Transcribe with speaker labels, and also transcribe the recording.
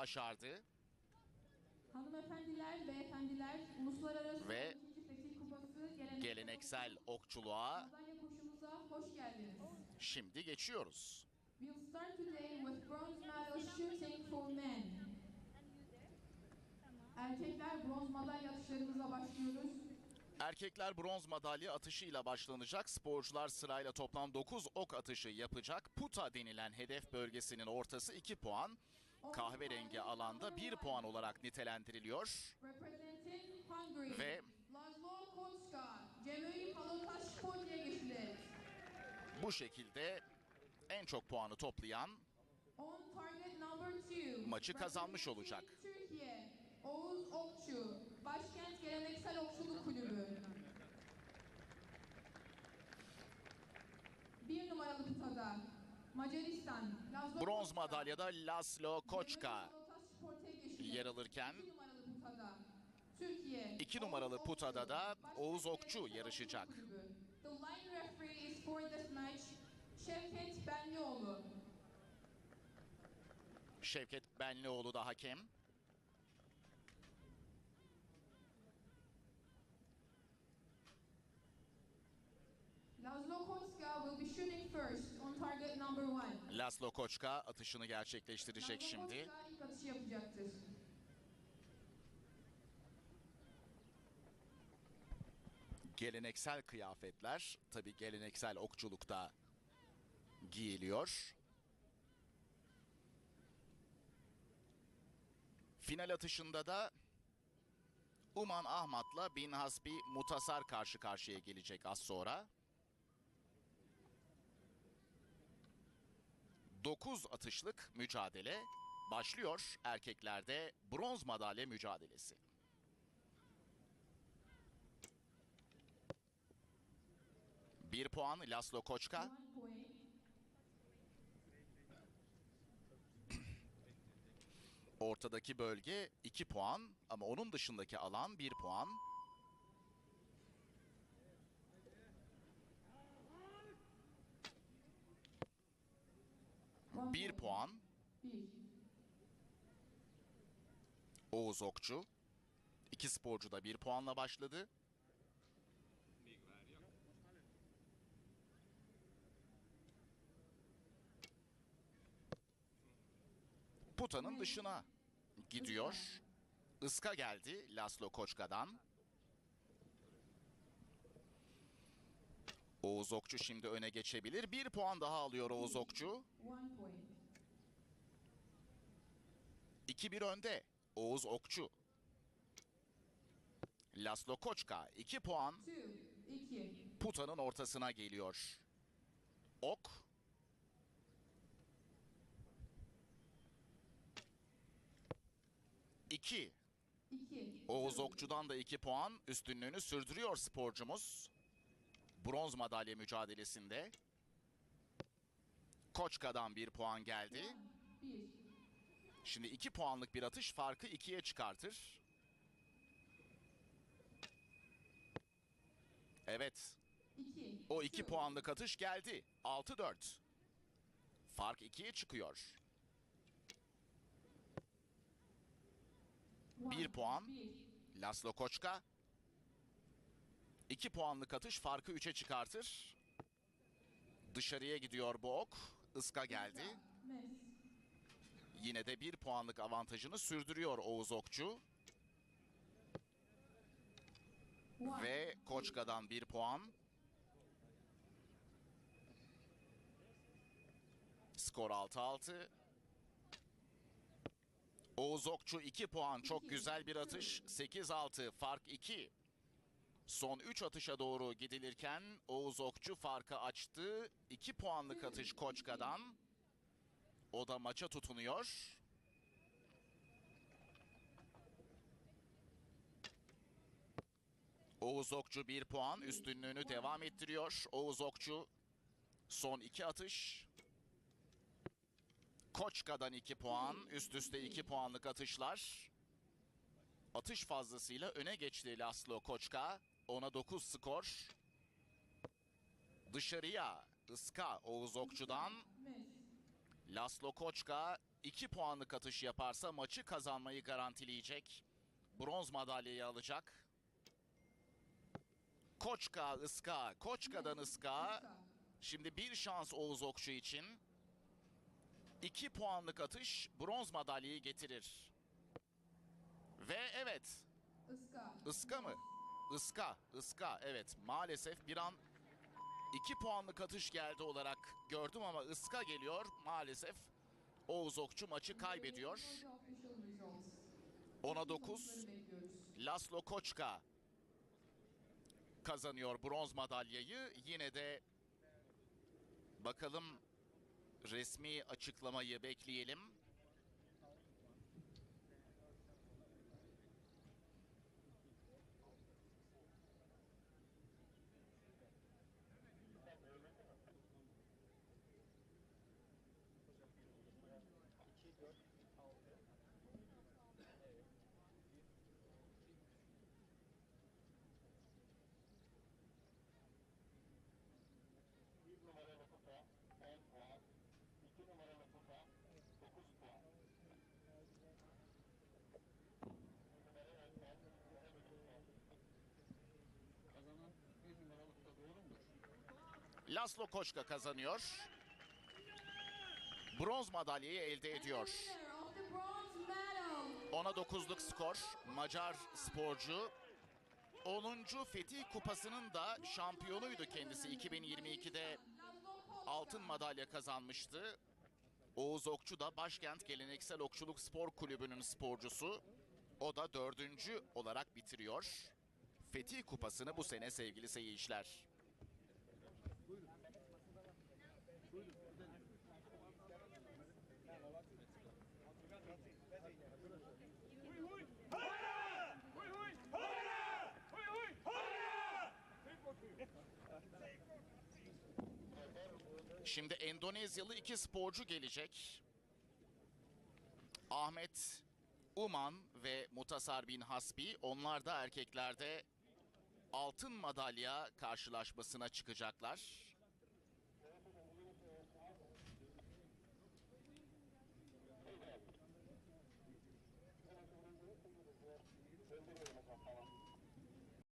Speaker 1: başardı.
Speaker 2: Hanımefendiler, beyefendiler, uluslararası
Speaker 1: Ve
Speaker 2: 12. Fetih Kupası geleneksel,
Speaker 1: Geleneksel okçuluğa
Speaker 2: hoş geldiniz.
Speaker 1: şimdi geçiyoruz.
Speaker 2: We'll start today with bronze medal shooting for men. Erkekler bronz madalya atışlarımıza başlıyoruz.
Speaker 1: Erkekler bronz madalya atışıyla başlanacak. Sporcular sırayla toplam 9 ok atışı yapacak. Puta denilen hedef bölgesinin ortası 2 puan. Kahverengi alanda 1 puan olarak nitelendiriliyor. Ve-. Bu şekilde en çok puanı toplayan. Maçı kazanmış olacak.
Speaker 2: Oğuz Okçu, Başkent Geleneksel Okçuluk Kulübü. Bir numaralı kutada Macaristan,
Speaker 1: bronz madalyada Laszlo Koçka yer alırken
Speaker 2: İki numaralı putada
Speaker 1: da Oğuz Okçu yarışacak.
Speaker 2: Şevket Benlioğlu
Speaker 1: da hakem.
Speaker 2: One.
Speaker 1: Laszlo Koçka atışını gerçekleştirecek
Speaker 2: Laszlo
Speaker 1: şimdi.
Speaker 2: İlk atışı yapacaktır.
Speaker 1: Geleneksel kıyafetler tabi geleneksel okçulukta giyiliyor. Final atışında da Uman Ahmat'la Bin Hasbi Mutasar karşı karşıya gelecek az sonra. 9 atışlık mücadele başlıyor erkeklerde bronz madalya mücadelesi. Bir puan Laslo Koçka. Ortadaki bölge 2 puan ama onun dışındaki alan 1 puan. 1
Speaker 2: point.
Speaker 1: puan. Oğuz Okçu. İki sporcu da 1 puanla başladı. Putanın dışına gidiyor. Iska geldi Laslo Koçka'dan. Oğuz Okçu şimdi öne geçebilir. Bir puan daha alıyor Oğuz Okçu.
Speaker 2: One point.
Speaker 1: 2-1 önde. Oğuz Okçu. Laslo Koçka 2 puan. Puta'nın ortasına geliyor. Ok. İki.
Speaker 2: İki.
Speaker 1: Oğuz. Okçu'dan da 2 puan üstünlüğünü sürdürüyor sporcumuz. Bronz madalya mücadelesinde. Koçka'dan 1 puan geldi.
Speaker 2: Bir.
Speaker 1: Şimdi 2 puanlık bir atış farkı 2'ye çıkartır. Evet. O 2
Speaker 2: Two.
Speaker 1: puanlık atış geldi. 6-4. Fark 2'ye çıkıyor.
Speaker 2: One.
Speaker 1: bir puan.
Speaker 2: Bir.
Speaker 1: Laslo Koçka. 2 puanlık atış farkı 3'e çıkartır. Dışarıya gidiyor bu ok. Iska geldi.
Speaker 2: Miss.
Speaker 1: Yine de 1 puanlık avantajını sürdürüyor Oğuz Okçu. Ve Koçka'dan 1 puan. Skor 6-6. Oğuz Okçu 2 puan. Çok güzel bir atış. 8-6 fark 2. Son 3 atışa doğru gidilirken Oğuz Okçu farkı açtı. 2 puanlık atış Koçka'dan. O da maça tutunuyor. Oğuz Okçu 1 puan üstünlüğünü devam ettiriyor. Oğuz Okçu son 2 atış. Koçka'dan 2 puan. Üst üste 2 puanlık atışlar. Atış fazlasıyla öne geçti Laslo Koçka. Ona 9 skor. Dışarıya Iska Oğuz Okçu'dan. Laslo Koçka 2 puanlık atış yaparsa maçı kazanmayı garantileyecek. Bronz madalyayı alacak. Koçka, Iska, Koçka'dan. Iska. Şimdi bir şans Oğuz Okçu için. 2 puanlık atış bronz madalyayı getirir. Ve evet,
Speaker 2: Iska.
Speaker 1: Iska mı? Iska, Iska evet maalesef bir an 2 puanlık atış geldi olarak gördüm ama Iska geliyor maalesef. Oğuz Okçu maçı kaybediyor.
Speaker 2: Official results.
Speaker 1: Ona 9.
Speaker 2: Sonuçları bekliyoruz.
Speaker 1: Laslo Koçka kazanıyor bronz madalyayı. Yine de bakalım resmi açıklamayı bekleyelim. Laslo Koçka kazanıyor. Bronz madalyayı elde ediyor. Ona 9'luk skor. Macar sporcu. 10. Fetih Kupası'nın da şampiyonuydu kendisi. 2022'de
Speaker 2: Laszlo Koçka.
Speaker 1: altın madalya kazanmıştı. Oğuz Okçu da Başkent Geleneksel Okçuluk Spor Kulübü'nün sporcusu. O da dördüncü olarak bitiriyor. Fetih Kupası'nı bu sene sevgili seyirciler. Şimdi Endonezyalı iki sporcu gelecek. Ahmet Uman ve Mutasar Bin Hasbi. Onlar da erkeklerde altın madalya karşılaşmasına çıkacaklar.